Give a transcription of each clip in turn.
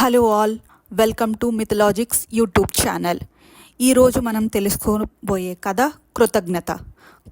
Hello all welcome to Mythologics YouTube channel ఈరోజు మనం తెలుసుకోబోయే కథ కృతజ్ఞత.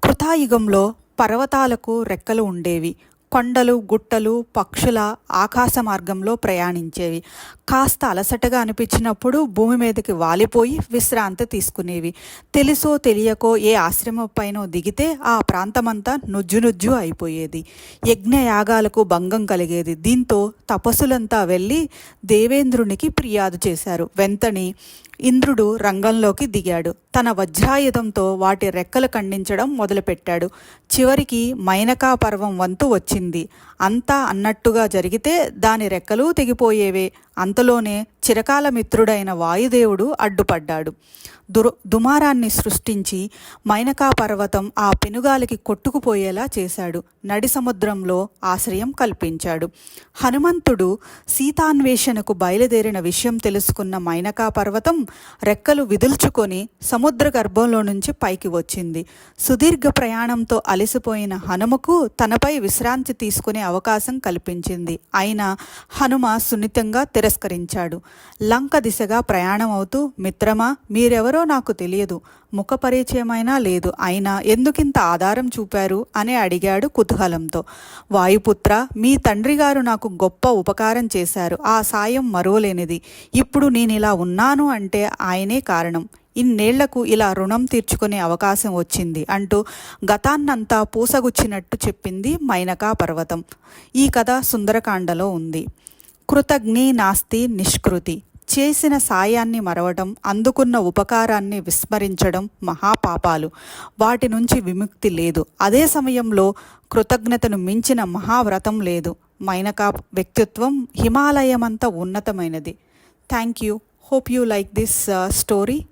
కృతాయుగంలో పర్వతాలకు రెక్కలు ఉండేవి. కొండలు గుట్టలు పక్షుల ఆకాశ మార్గంలో ప్రయాణించేవి. కాస్త అలసటగా అనిపించినప్పుడు భూమి మీదకి వాలిపోయి విశ్రాంతి తీసుకునేవి. తెలుసో తెలియకో ఏ ఆశ్రమం పైన దిగితే ఆ ప్రాంతమంతా నుజ్జు నుజ్జు అయిపోయేది. యజ్ఞయాగాలకు భంగం కలిగేది. దీంతో తపస్సులంతా వెళ్ళి దేవేంద్రునికి ఫిర్యాదు చేశారు. వెంటనే ఇంద్రుడు రంగంలోకి దిగాడు. తన వజ్రాయుధంతో వాటి రెక్కలు ఖండించడం మొదలుపెట్టాడు. చివరికి మైనకా పర్వం వంతు వచ్చింది. అంతా అన్నట్టుగా జరిగితే దాని రెక్కలు తెగిపోయేవే. అంతలోనే చిరకాల మిత్రుడైన వాయుదేవుడు అడ్డుపడ్డాడు. దుర దుమారాన్ని సృష్టించి మైనకా పర్వతం ఆ పెనుగాలికి కొట్టుకుపోయేలా చేశాడు. నడి సముద్రంలో ఆశ్రయం కల్పించాడు. హనుమంతుడు సీతాన్వేషణకు బయలుదేరిన విషయం తెలుసుకున్న మైనకా పర్వతం రెక్కలు విదుల్చుకొని సముద్ర గర్భంలో నుంచి పైకి వచ్చింది. సుదీర్ఘ ప్రయాణంతో అలసిపోయిన హనుమకు తనపై విశ్రాంతి తీసుకునే అవకాశం కల్పించింది. అయినా హనుమ సున్నితంగా తిరస్కరించాడు. లంక దిశగా ప్రయాణం అవుతూ మిత్రమా మీరెవరో నాకు తెలియదు. ముఖ పరిచయమైనా లేదు. అయినా ఎందుకింత ఆధారం చూపారు? అని అడిగాడు కుతూహలంతో. వాయుపుత్ర మీ తండ్రి గారు నాకు గొప్ప ఉపకారం చేశారు. ఆ సాయం మరోలేనిది ఇప్పుడు నేను ఇలా ఉన్నాను అంటే ఆయనే కారణం. ఇన్నేళ్ళకు ఇలా రుణం తీర్చుకునే అవకాశం వచ్చింది అంటూ గతాన్నంతా పూసగుచ్చినట్టు చెప్పింది మైనకా పర్వతం ఈ కథ సుందరకాండలో ఉంది. కృతజ్ఞి నాస్తి నిష్కృతి. చేసిన సాయాన్ని మరవడం అందుకున్న ఉపకారాన్ని విస్మరించడం మహాపాపాలు. వాటి నుంచి విముక్తి లేదు. అదే సమయంలో కృతజ్ఞతను మించిన మహావ్రతం లేదు. మైనకా వ్యక్తిత్వం హిమాలయమంత ఉన్నతమైనది. Thank you. Hope you like this uh, story